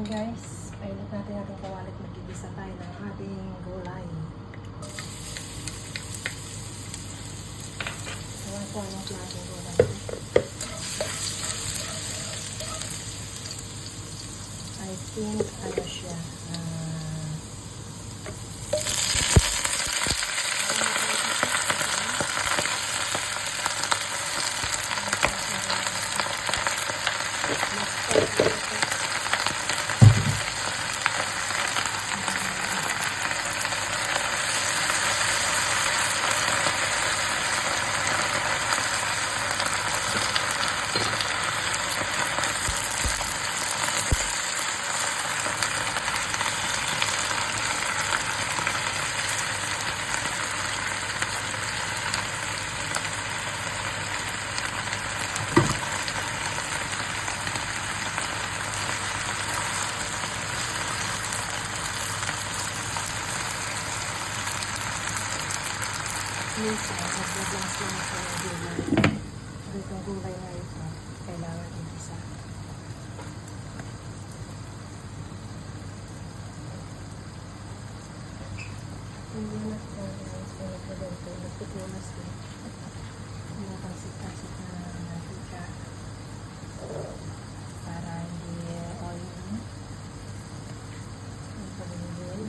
Ayan guys, painit natin natin kawalit. Magigisa tayo ng ating gulay. Ewan ko anong klaseng gulay. I think ano siya. Ah, minsan, nagbablast lang ako ng gulay. Pero itong gulay na ito, kailangan igisa. Hindi na ito, guys, kung nagpaganda, nagpupunas din. Pinapansit-pansit na natin siya. Para hindi oil na. Ang pagigil.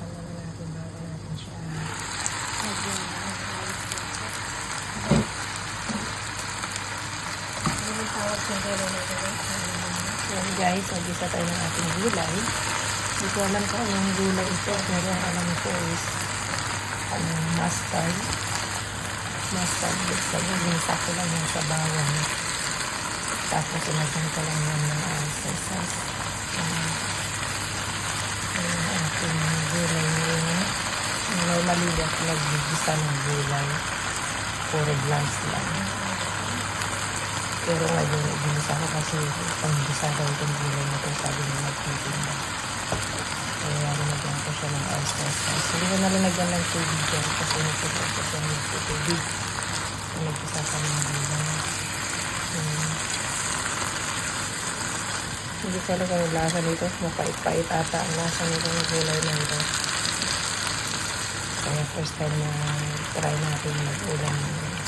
Ano na natin bago natin siya lagyan ng rice water. Ano yung tawag sa gano'n na ito? Yan guys, nag-isa tayo ng ating gulay. Hindi ko alam kung anong gulay ito. Pero ang alam ko is ano, mustard. Mustard. Basta ginisa ko lang yung sa bawang. Tapos sinagyan ko lang ng oyster sauce. Yung ating gulay ngayon. Normally, ako nagbibisa ng gulay. Puro glance lang. Pero ngayon, ibinisa ko kasi pangbisa daw itong gulay na ito. Sabi ng nagtitinda. Kaya linagyan ko siya ng oyster sauce. Hindi ko nalinagyan ng tubig dyan kasi nagtutog ko siya ng tubig. Kung nagbisa ka ng gulay. Hindi kung yung lasa nito. Mapait-pait ata ang lasa nito ng gulay na ito. Kaya first time na try natin mag-ulam ng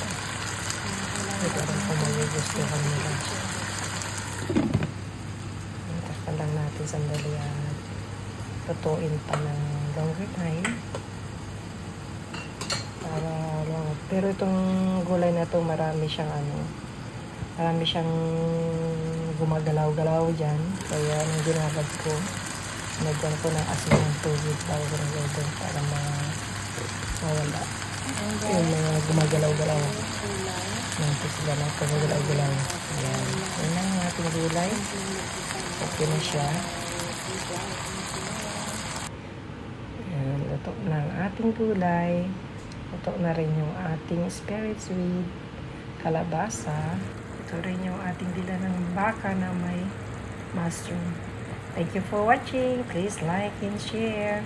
rin kung magugustuhan nila. Takpan lang natin sandali at tutuin pa ng longer time. Para lang. Pero itong gulay na to marami siyang ano, marami siyang gumagalaw-galaw dyan. Kaya nung ginagad ko, nagyan ko ng asin ng tubig bago lodo para ma mawala. Yung mga gumagalaw-galaw. Nanti sila na gumagalaw-galaw. Ayan. Yan ang ating gulay. Okay na siya. Ayan, luto na ang ating gulay. Luto na rin yung ating spirits with kalabasa. Ito rin yung ating dila ng baka na may mushroom. Thank you for watching. Please like and share.